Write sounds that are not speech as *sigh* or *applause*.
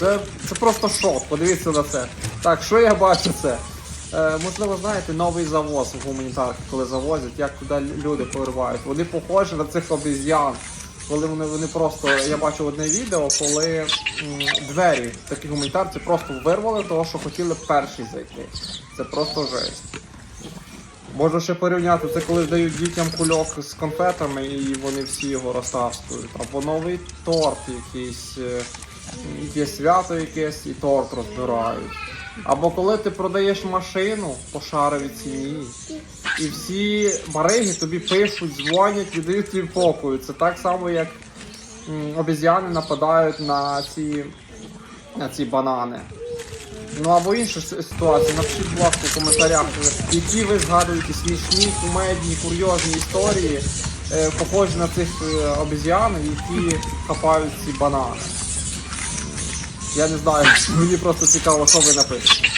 Це, це просто шок. Подивіться на це. Так, що я бачу це? Е, можливо, знаєте, новий завоз в гуманітарки, коли завозять, як туди люди поривають. Вони похожі на цих обіз'ян. Коли вони, вони просто. Я бачив одне відео, коли м, двері такі гуманітарці просто вирвали, того, що хотіли перші зайти. Це просто жесть. Можна ще порівняти, це коли дають дітям кульок з конфетами і вони всі його розтаскують. Або новий торт якийсь, е, якесь свято якесь і торт розбирають. Або коли ти продаєш машину по шаровій ціні, і всі бариги тобі пишуть, дзвонять і дають тобі покою. Це так само, як обіз'яни нападають на ці, на ці банани. Ну або інша ситуація, напишіть, будь ласка, в коментарях, які ви згадуєте смішні, кумедні, курйозні історії, е, похожі на цих е, обіз'ян, які хапають ці банани. Я не знаю, *laughs* мені просто цікаво, що ви напишете.